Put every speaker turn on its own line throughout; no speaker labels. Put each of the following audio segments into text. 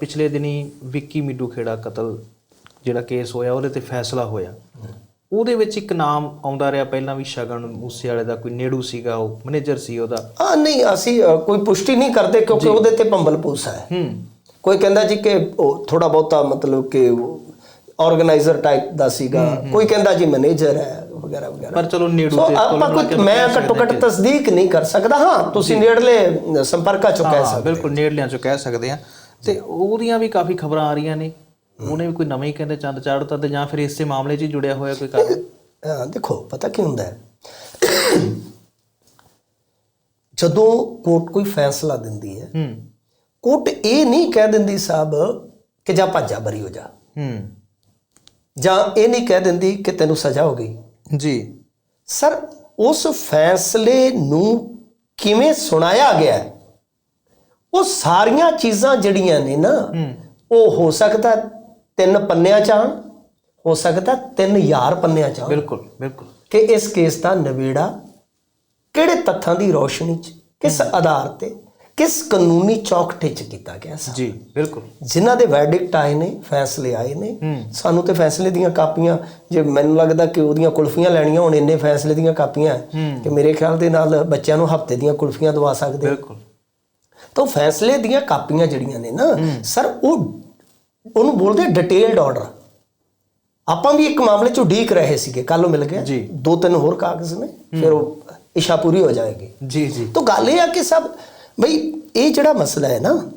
ਪਿਛਲੇ ਦਿਨੀ ਵਿੱਕੀ ਮਿੱਡੂ ਖੇੜਾ ਕਤਲ ਜਿਹੜਾ ਕੇਸ ਹੋਇਆ ਉਹਦੇ ਤੇ ਫੈਸਲਾ ਹੋਇਆ। ਉਹਦੇ ਵਿੱਚ ਇੱਕ ਨਾਮ ਆਉਂਦਾ ਰਿਹਾ ਪਹਿਲਾਂ ਵੀ ਸ਼ਗਨ ਮੂਸੇ ਵਾਲੇ ਦਾ ਕੋਈ ਨੇੜੂ ਸੀਗਾ ਉਹ ਮੈਨੇਜਰ ਸੀ ਉਹਦਾ।
ਆ ਨਹੀਂ ਅਸੀਂ ਕੋਈ ਪੁਸ਼ਟੀ ਨਹੀਂ ਕਰਦੇ ਕਿਉਂਕਿ ਉਹਦੇ ਤੇ ਭੰਬਲ ਪੂਸਾ ਹੈ।
ਹੂੰ।
ਕੋਈ ਕਹਿੰਦਾ ਜੀ ਕਿ ਉਹ ਥੋੜਾ ਬਹੁਤਾ ਮਤਲਬ ਕਿ ਆਰਗੇਨਾਈਜ਼ਰ ਟਾਈਪ ਦਾ ਸੀਗਾ। ਕੋਈ ਕਹਿੰਦਾ ਜੀ ਮੈਨੇਜਰ ਹੈ ਵਗੈਰਾ ਵਗੈਰਾ।
ਪਰ ਚਲੋ ਨੇੜੂ ਤੇ
ਆਪਾਂ ਕੋਈ ਮੈਂ ਘੱਟੋ ਘੱਟ ਤਸਦੀਕ ਨਹੀਂ ਕਰ ਸਕਦਾ। ਹਾਂ ਤੁਸੀਂ ਨੇੜਲੇ ਸੰਪਰਕਾਂ ਚੋਂ ਕਹਿ
ਹਾਂ
ਸਕਦੇ
ਬਿਲਕੁਲ ਨੇੜਲਿਆਂ ਚੋਂ ਕਹਿ ਸਕਦੇ ਆ ਤੇ ਉਹਦੀਆਂ ਵੀ ਕਾਫੀ ਖਬਰਾਂ ਆ ਰਹੀਆਂ ਨੇ। ਉਹਨੇ ਵੀ ਕੋਈ ਨਵਾਂ ਹੀ ਕਹਿੰਦੇ ਚੰਦ ਚਾੜਤਾ ਤੇ ਜਾਂ ਫਿਰ ਇਸੇ ਮਾਮਲੇ 'ਚ ਹੀ ਜੁੜਿਆ ਹੋਇਆ ਕੋਈ ਕਾਰਨ?
ਦੇਖੋ ਪਤਾ ਕੀ ਹੁੰਦਾ ਹੈ? ਜਦੋਂ ਕੋਰਟ ਕੋਈ ਫੈਸਲਾ ਦਿੰਦੀ ਹੈ
ਹੂੰ।
ਕੋਰਟ ਇਹ ਨਹੀਂ ਕਹਿ ਦਿੰਦੀ ਸਾਹਿਬ ਕਿ ਜਾ ਭੱਜਾ ਬਰੀ ਹੋ ਜਾ।
ਹੂੰ।
ਜਾਂ ਇਹ ਨਹੀਂ ਕਹਿ ਦਿੰਦੀ ਕਿ ਤੈਨੂੰ ਸਜ਼ਾ ਹੋ ਗਈ।
ਜੀ।
ਸਰ ਉਸ ਫੈਸਲੇ ਨੂੰ ਕਿਵੇਂ ਸੁਣਾਇਆ ਗਿਆ ਹੈ, ਉਹ ਸਾਰੀਆਂ ਚੀਜ਼ਾਂ ਜਿਹੜੀਆਂ ਨੇ ਨਾ ਉਹ ਹੋ ਸਕਦਾ ਤਿੰਨ ਪੰਨਿਆਂ ਚ ਆਉਣ ਹੋ ਸਕਦਾ 3000 ਪੰਨਿਆਂ ਚ ਆਉਣ।
ਬਿਲਕੁਲ ਬਿਲਕੁਲ।
ਕਿ ਇਸ ਕੇਸ ਦਾ ਨਵੇੜਾ ਕਿਹੜੇ ਤੱਥਾਂ ਦੀ ਰੋਸ਼ਨੀ 'ਚ ਕਿਸ ਆਧਾਰ ਤੇ ਕਿਸ ਕਾਨੂੰਨੀ ਚੌਕਠੇ 'ਚ ਕੀਤਾ ਗਿਆ ਸੀ।
ਜੀ ਬਿਲਕੁਲ।
ਜਿਨ੍ਹਾਂ ਦੇ ਵੈਰਡਿਕਟ ਆਏ ਨੇ ਫੈਸਲੇ ਆਏ ਨੇ ਸਾਨੂੰ ਤੇ ਫੈਸਲੇ ਦੀਆਂ ਕਾਪੀਆਂ ਜੇ ਮੈਨੂੰ ਲੱਗਦਾ ਕਿ ਉਹਦੀਆਂ ਕੁਲਫੀਆਂ ਲੈਣੀਆਂ ਹੁਣ ਇੰਨੇ ਫੈਸਲੇ ਦੀਆਂ ਕਾਪੀਆਂ ਕਿ ਮੇਰੇ ਖਿਆਲ ਦੇ ਨਾਲ ਬੱਚਿਆਂ ਨੂੰ ਹਫ਼ਤੇ ਦੀਆਂ ਕੁਲਫੀਆਂ ਦਵਾ ਸਕਦੇ
ਬਿਲਕੁਲ।
ਤਾਂ ਉਹ ਫੈਸਲੇ ਦੀਆਂ ਕਾਪੀਆਂ ਜਿਹੜੀਆਂ ਨੇ ਨਾ ਸਰ ਉਹ ਉਹਨੂੰ ਬੋਲਦੇ ਡਿਟੇਲਡ ਆਰਡਰ ਆਪਾਂ ਵੀ ਇੱਕ ਮਾਮਲੇ ਚ ਉਡੀਕ ਰਹੇ ਸੀਗੇ ਕੱਲ ਉਹ ਮਿਲ ਗਿਆ। ਦੋ ਤਿੰਨ ਹੋਰ ਕਾਗਜ਼ ਨੇ ਫਿਰ ਉਹ ਇਸ਼ਾ ਪੂਰੀ ਹੋ ਜਾਏਗੀ।
ਜੀ ਜੀ।
ਤਾਂ ਗੱਲ ਇਹ ਆ ਕਿ ਸਭ ਬਈ ਇਹ ਜਿਹੜਾ ਮਸਲਾ ਹੈ ਨਾ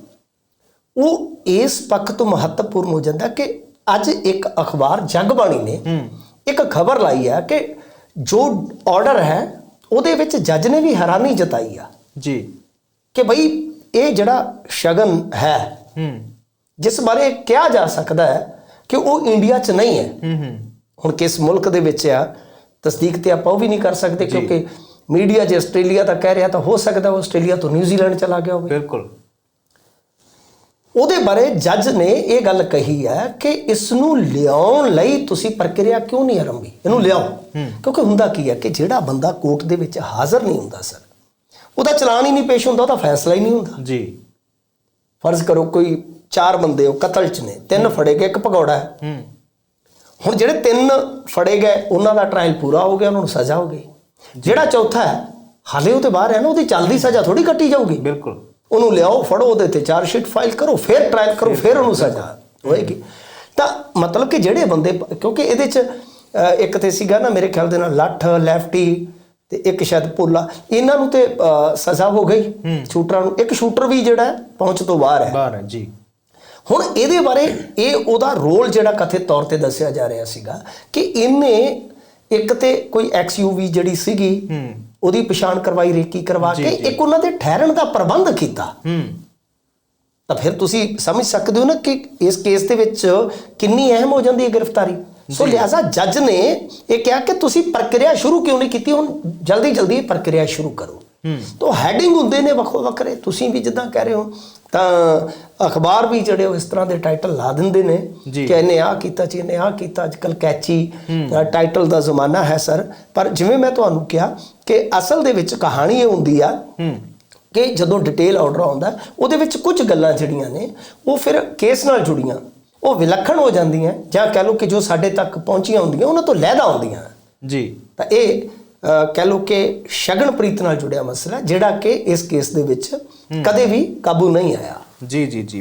ਉਹ ਇਸ ਪੱਖ ਤੋਂ ਮਹੱਤਵਪੂਰਨ ਹੋ ਜਾਂਦਾ ਕਿ ਅੱਜ ਇੱਕ ਅਖਬਾਰ ਜਗਬਾਣੀ ਨੇ ਇੱਕ ਖਬਰ ਲਾਈ ਹੈ ਕਿ ਜੋ ਆਰਡਰ ਹੈ ਉਹਦੇ ਵਿੱਚ ਜੱਜ ਨੇ ਵੀ ਹੈਰਾਨੀ ਜਤਾਈ ਆ।
ਜੀ।
ਕਿ ਬਈ ਇਹ ਜਿਹੜਾ ਸ਼ਗਨ ਹੈ
ਹੂੰ।
ਜਿਸ ਬਾਰੇ ਕਿਹਾ ਜਾ ਸਕਦਾ ਹੈ ਕਿ ਉਹ ਇੰਡੀਆ 'ਚ ਨਹੀਂ ਹੈ।
ਹੂੰ ਹੂੰ।
ਹੁਣ ਕਿਸ ਮੁਲਕ ਦੇ ਵਿੱਚ ਆ ਤਸਦੀਕ ਤੇ ਆਪਾਂ ਉਹ ਵੀ ਨਹੀਂ ਕਰ ਸਕਦੇ ਕਿਉਂਕਿ ਮੀਡੀਆ ਜੇ ਆਸਟ੍ਰੇਲੀਆ ਦਾ ਕਹਿ ਰਿਹਾ ਤਾਂ ਹੋ ਸਕਦਾ ਉਹ ਆਸਟ੍ਰੇਲੀਆ ਤੋਂ ਨਿਊਜ਼ੀਲੈਂਡ ਚਲਾ ਗਿਆ ਹੋਵੇ।
ਬਿਲਕੁਲ।
ਉਹਦੇ ਬਾਰੇ ਜੱਜ ਨੇ ਇਹ ਗੱਲ ਕਹੀ ਹੈ ਕਿ ਇਸ ਨੂੰ ਲਿਆਉਣ ਲਈ ਤੁਸੀਂ ਪ੍ਰਕਿਰਿਆ ਕਿਉਂ ਨਹੀਂ ਆਰੰਭੀ? ਇਹਨੂੰ ਲਿਆਓ। ਕਿਉਂਕਿ ਹੁੰਦਾ ਕੀ ਹੈ ਕਿ ਜਿਹੜਾ ਬੰਦਾ ਕੋਰਟ ਦੇ ਵਿੱਚ ਹਾਜ਼ਰ ਨਹੀਂ ਹੁੰਦਾ ਸਰ ਉਹਦਾ ਚਲਾਨ ਹੀ ਨਹੀਂ ਪੇਸ਼ ਹੁੰਦਾ ਉਹਦਾ ਫੈਸਲਾ ਹੀ ਨਹੀਂ ਹੁੰਦਾ।
ਜੀ।
ਫਰਜ਼ ਕਰੋ ਕੋਈ ਚਾਰ ਬੰਦੇ ਉਹ ਕਤਲ ਚ ਨੇ ਤਿੰਨ ਫੜੇ ਗਏ ਇੱਕ ਭਗੌੜਾ ਹੈ।
ਹੂੰ।
ਹੁਣ ਜਿਹੜੇ ਤਿੰਨ ਫੜੇ ਗਏ ਉਹਨਾਂ ਦਾ ਟ੍ਰਾਇਲ ਪੂਰਾ ਹੋ ਗਿਆ ਉਹਨਾਂ ਨੂੰ ਸਜ਼ਾ ਹੋ ਗਈ। ਜਿਹੜਾ ਚੌਥਾ ਹੈ ਹਾਲੇ ਉਹ ਤੇ ਬਾਹਰ ਹੈ ਨਾ ਉਹਦੀ ਚੱਲਦੀ ਸਜ਼ਾ ਥੋੜੀ ਕੱਟੀ ਜਾਊਗੀ।
ਬਿਲਕੁਲ।
ਉਹਨੂੰ ਲਿਆਓ ਫੜੋ ਉਹਦੇ ਤੇ ਚਾਰ ਸ਼ੀਟ ਫਾਈਲ ਕਰੋ ਫਿਰ ਟ੍ਰਾਇਲ ਕਰੋ ਫਿਰ ਉਹਨੂੰ ਸਜ਼ਾ ਹੋਏਗੀ। ਤਾਂ ਮਤਲਬ ਕਿ ਜਿਹੜੇ ਬੰਦੇ ਕਿਉਂਕਿ ਇਹਦੇ ਚ ਇੱਕ ਤੇ ਸੀਗਾ ਨਾ ਮੇਰੇ ਖਿਆਲ ਦੇ ਨਾਲ ਲੱਠ ਲੈਫਟੀ ਤੇ ਇੱਕ ਸ਼ਾਇਦ ਭੋਲਾ। ਇਹਨਾਂ ਨੂੰ ਤੇ ਸਜ਼ਾ ਹੋ ਗਈ ਸ਼ੂਟਰਾਂ ਨੂੰ। ਇੱਕ ਸ਼ੂਟਰ ਵੀ ਜਿਹੜਾ ਪਹੁੰਚ ਤੋਂ ਬਾਹਰ ਹੈ।
ਬਾਹਰ ਹੈ ਜੀ।
ਹੁਣ ਇਹਦੇ ਬਾਰੇ ਇਹ ਉਹਦਾ ਰੋਲ ਜਿਹੜਾ ਕਥਿਤ ਤੌਰ ਤੇ ਦੱਸਿਆ ਜਾ ਰਿਹਾ ਸੀਗਾ ਕਿ ਇਹਨੇ ਇੱਕ ਤੇ ਕੋਈ ਐਕਸਯੂਵੀ ਜਿਹੜੀ ਸੀਗੀ ਉਹਦੀ ਪਛਾਣ ਕਰਵਾਈ ਰੇਕੀ ਕਰਵਾ ਕੇ ਇੱਕ ਉਹਨਾਂ ਦੇ ਠਹਿਰਣ ਦਾ ਪ੍ਰਬੰਧ ਕੀਤਾ। ਤਾਂ ਫਿਰ ਤੁਸੀਂ ਸਮਝ ਸਕਦੇ ਹੋ ਨਾ ਕਿ ਇਸ ਕੇਸ ਦੇ ਵਿੱਚ ਕਿੰਨੀ ਅਹਿਮ ਹੋ ਜਾਂਦੀ ਹੈ ਗ੍ਰਿਫਤਾਰੀ? ਸੋ ਲਿਹਾਜ਼ਾ ਜੱਜ ਨੇ ਇਹ ਕਿਹਾ ਕਿ ਤੁਸੀਂ ਪ੍ਰਕਿਰਿਆ ਸ਼ੁਰੂ ਕਿਉਂ ਨਹੀਂ ਕੀਤੀ? ਹੁਣ ਜਲਦੀ ਜਲਦੀ ਪ੍ਰਕਿਰਿਆ ਸ਼ੁਰੂ ਕਰੋ। ਤਾਂ ਹੈਡਿੰਗ ਹੁੰਦੇ ਨੇ ਵੱਖੋ ਵੱਖਰੇ। ਤੁਸੀਂ ਵੀ ਜਿੱਦਾਂ ਕਹਿ ਰਹੇ ਹੋ ਤਾਂ ਅਖਬਾਰ ਵੀ ਜਿਹੜੇ ਉਹ ਇਸ ਤਰ੍ਹਾਂ ਦੇ ਟਾਈਟਲ ਲਾ ਦਿੰਦੇ ਨੇ। ਕਿ ਇਹਨੇ ਆ ਕੀਤਾ ਜੀ ਇਹਨੇ ਆ ਕੀਤਾ। ਅੱਜਕੱਲ ਕੈਚੀ ਟਾਈਟਲ ਦਾ ਜ਼ਮਾਨਾ ਹੈ ਸਰ। ਪਰ ਜਿਵੇਂ ਮੈਂ ਤੁਹਾਨੂੰ ਕਿਹਾ ਕਿ ਅਸਲ ਦੇ ਵਿੱਚ ਕਹਾਣੀ ਇਹ ਹੁੰਦੀ ਆ ਕਿ ਜਦੋਂ ਡਿਟੇਲ ਆਰਡਰ ਆਉਂਦਾ ਉਹਦੇ ਵਿੱਚ ਕੁਝ ਗੱਲਾਂ ਜਿਹੜੀਆਂ ਨੇ ਉਹ ਫਿਰ ਕੇਸ ਨਾਲ ਜੁੜੀਆਂ। ਉਹ ਵਿਲੱਖਣ ਹੋ ਜਾਂਦੀਆਂ ਜਾਂ ਕਹਿ ਲਓ ਕਿ ਜੋ ਸਾਡੇ ਤੱਕ ਪਹੁੰਚੀਆਂ ਹੁੰਦੀਆਂ ਉਹਨਾਂ ਤੋਂ ਲਹਿਦਾ ਹੁੰਦੀਆਂ
ਜੀ।
ਤਾਂ ਇਹ ਕਹਿ ਲਓ ਕਿ ਸ਼ਗਨਪ੍ਰੀਤ ਨਾਲ ਜੁੜਿਆ ਮਸਲਾ ਜਿਹੜਾ ਕਿ ਇਸ ਕੇਸ ਦੇ ਵਿੱਚ ਕਦੇ ਵੀ ਕਾਬੂ ਨਹੀਂ ਆਇਆ।
ਜੀ ਜੀ ਜੀ।